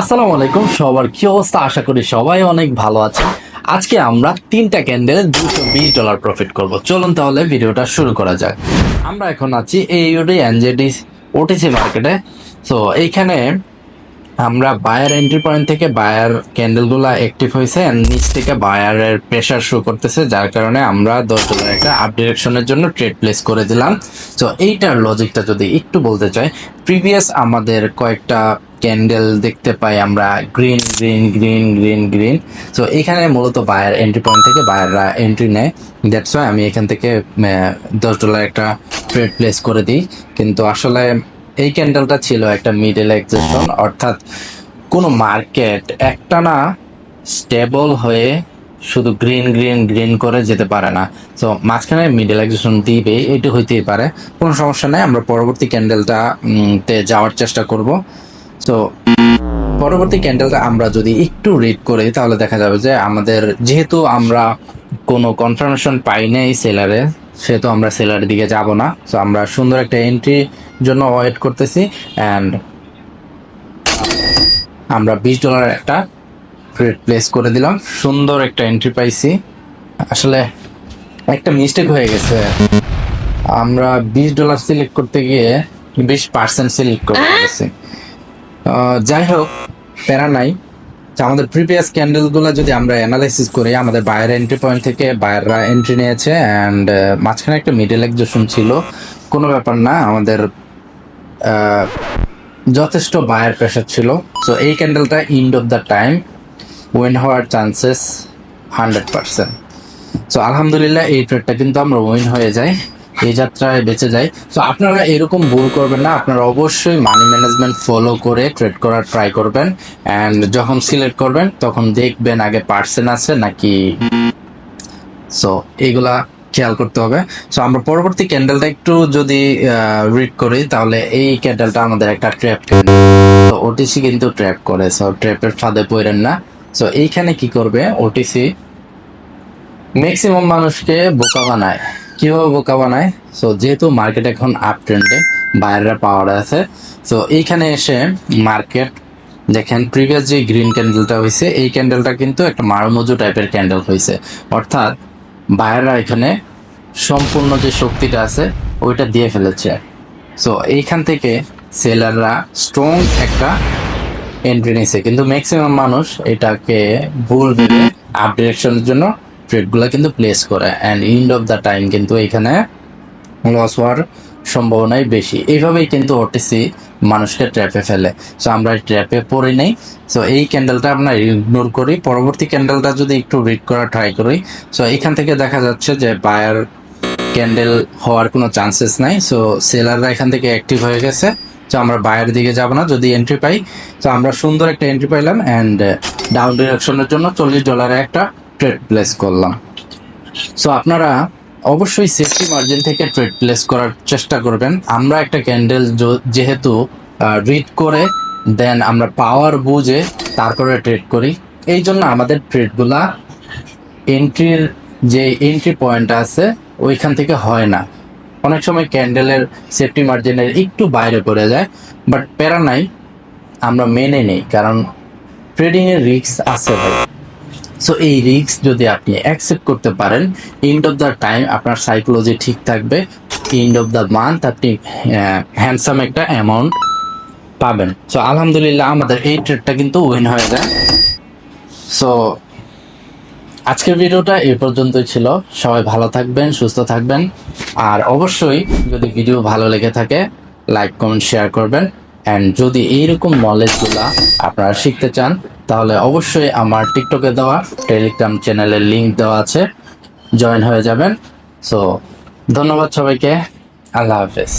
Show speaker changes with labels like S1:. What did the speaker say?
S1: আসসালামু আলাইকুম, সবার কি অবস্থা? আশা করি সবাই অনেক ভালো আছে আজকে আমরা তিনটা ক্যান্ডেল দুশো বিশ ডলার প্রফিট করব। চলুন তাহলে ভিডিওটা শুরু করা যাক। আমরা এখন আছি এইউডি এনজেডি ওটিসি মার্কেটে তো এইখানে আমরা বায়ার এন্ট্রি পয়েন্ট থেকে বায়ার ক্যান্ডেলগুলো অ্যাক্টিভ হয়েছে নিচ থেকে বায়ারের প্রেশার শো করতেছে, যার কারণে আমরা দশ ডলার একটা আপ ডিরেকশনের জন্য ট্রেড প্লেস করে দিলাম। তো এইটার লজিকটা যদি একটু বলতে চাই প্রিভিয়াস আমাদের কয়েকটা ক্যান্ডেল দেখতে পাই আমরা green green green green green তো এখানে মূলত বায়ার এন্ট্রি পয়েন্ট থেকে বায়াররা এন্ট্রি নেয়। দ্যাটস ওয়াই আমি এখান থেকে দশ ডলার একটা ট্রেড প্লেস করে দিই। কিন্তু আসলে এই ক্যান্ডেলটা ছিল একটা মিডল এক্সেশন অর্থাৎ কোনো মার্কেট একটা না স্টেবল হয়ে শুধু গ্রিন গ্রিন গ্রিন করে যেতে পারে না। তো মাঝখানে মিডল এক্সেশন দিবে এটি হইতেই পারে। কোনো সমস্যা নেই, আমরা পরবর্তী ক্যান্ডেলটা তে যাওয়ার চেষ্টা করব। তো পরবর্তী ক্যান্ডেলটা আমরা যদি একটু রিড করি তাহলে দেখা যাবে যে আমাদের যেহেতু আমরা কোনো কনফার্মেশন পাই নাই সেলারে সেহেতু আমরা সেলারের দিকে যাব না। তো আমরা সুন্দর একটা এন্ট্রি জন্য ওয়েট করতেছি অ্যান্ড আমরা বিশ ডলার একটা ট্রেড প্লেস করে দিলাম। সুন্দর একটা এন্ট্রি পাইছি। আসলে একটা মিস্টেক হয়ে গেছে। আমরা বিশ ডলার সিলেক্ট করতে গিয়ে বিশ পার্সেন্ট সিলেক্ট করে গেছি আহ, যাই হোক, প্যারা নাই। আমাদের প্রিভিয়াস ক্যান্ডেলগুলো যদি আমরা অ্যানালাইসিস করি, আমাদের বায়ার এন্ট্রি পয়েন্ট থেকে বায়াররা এন্ট্রি নিয়েছে অ্যান্ড মাঝখানে একটা মিডল এক্সেশন ছিল। কোনো ব্যাপার না, আমাদের যথেষ্ট বায়ার প্রেশার ছিল। সো এই ক্যান্ডেলটা end of the time win হওয়ার চান্সেস হান্ড্রেড পার্সেন্ট সো আলহামদুলিল্লাহ এই ট্রেডটা কিন্তু আমরা উইন হয়ে যাই। এই যাত্রায় বেঁচে যাই তো আপনারা এরকম ভুল করবেন না। আপনারা অবশ্যই মানি ম্যানেজমেন্ট ফলো করে ট্রেড করার ট্রাই করবেন। অ্যান্ড যখন সিলেক্ট করবেন, তখন দেখবেন আগে পার্সেন্ট আছে নাকি সো এইগুলা খেয়াল করতে হবে। সো আমরা পরবর্তী ক্যান্ডেলটা একটু যদি রিড করি, তাহলে এই ক্যান্ডেলটা আমাদের একটা ট্র্যাপ ওটিসি কিন্তু ট্র্যাপ করে। সো ট্র্যাপের ফাঁদে পড়েন না। সো এইখানে কি করবে? ওটিসি ম্যাক্সিমাম মানুষকে বোকা বানায়। কীভাবে বোকা বানায়? সো যেহেতু মার্কেট এখন আপ ট্রেন্ডে বাইরের পাওয়ার আছে সো এইখানে এসে মার্কেট দেখেন প্রিভিয়াস যে গ্রিন ক্যান্ডেলটা হয়েছে এই ক্যান্ডেলটা কিন্তু একটা মারমজু টাইপের ক্যান্ডেল হয়েছে অর্থাৎ বায়াররা এখানে সম্পূর্ণ যে শক্তিটা আছে, ওইটা দিয়ে ফেলেছে। সো এইখান থেকে সেলাররা স্ট্রং একটা এন্ট্রি নিছে। কিন্তু ম্যাক্সিমাম মানুষ এটাকে ভুল ভেবে আপ ডিরেকশনের জন্য ট্রেডগুলো কিন্তু প্লেস করে। And end of the time কিন্তু এখানে লস হওয়ার সম্ভাবনাই বেশি। এইভাবেই কিন্তু ওটিসি মানুষকে ট্র্যাপে ফেলে। সো আমরা ট্র্যাপে পড়ি নেই। সো এই ক্যান্ডেলটা আমরা ইগনোর করি। পরবর্তী ক্যান্ডেলটা যদি একটু রিড করা ট্রাই করি সো এখান থেকে দেখা যাচ্ছে যে বায়ার ক্যান্ডেল হওয়ার কোনো চান্সেস নাই। সো সেলাররা এখান থেকে অ্যাক্টিভ হয়ে গেছে। তো আমরা বায়ের দিকে যাব না। যদি এন্ট্রি পাই তো আমরা সুন্দর একটা এন্ট্রি পাইলাম। অ্যান্ড ডাউন ডিরেকশনের জন্য চল্লিশ ডলারে একটা ট্রেড প্লেস করলাম। সো আপনারা অবশ্যই সেফটি মার্জিন থেকে ট্রেড প্লেস করার চেষ্টা করবেন। আমরা একটা ক্যান্ডেল যেহেতু রিড করে দেন আমরা পাওয়ার বুঝে তারপরে ট্রেড করি। এই জন্য আমাদের ট্রেডগুলা এন্ট্রির যে এন্ট্রি পয়েন্ট আছে, ওইখান থেকে হয় না। অনেক সময় ক্যান্ডেলের সেফটি মার্জিনের একটু বাইরে পড়ে যায় বাট প্যারা নাই, আমরা মেনে নেই, কারণ ট্রেডিংয়ের রিস্ক আছে ভাই। সো এই রিস্ক যদি আপনি অ্যাকসেপ্ট করতে পারেন এন্ড অফ দ্য টাইম আপনার সাইকোলজি ঠিক থাকবে এন্ড অফ দ্য মান্থ আপনি হ্যান্ডসাম একটা অ্যামাউন্ট পাবেন। সো আলহামদুলিল্লাহ আমাদের এই ট্রেডটা কিন্তু উইন হয়ে যায়। সো আজকের ভিডিওটা এই পর্যন্তই ছিল। সবাই ভালো থাকবেন, সুস্থ থাকবেন। আর অবশ্যই যদি ভিডিও ভালো লেগে থাকে লাইক কমেন্ট শেয়ার করবেন। অ্যান্ড যদি এইরকম নলেজগুলা আপনারা শিখতে চান, তাহলে অবশ্যই আমার টিকটকে দেওয়া টেলিগ্রাম চ্যানেলের লিংক দেওয়া আছে। জয়েন হয়ে যাবেন। সো ধন্যবাদ সবাইকে। আল্লাহ হাফেজ।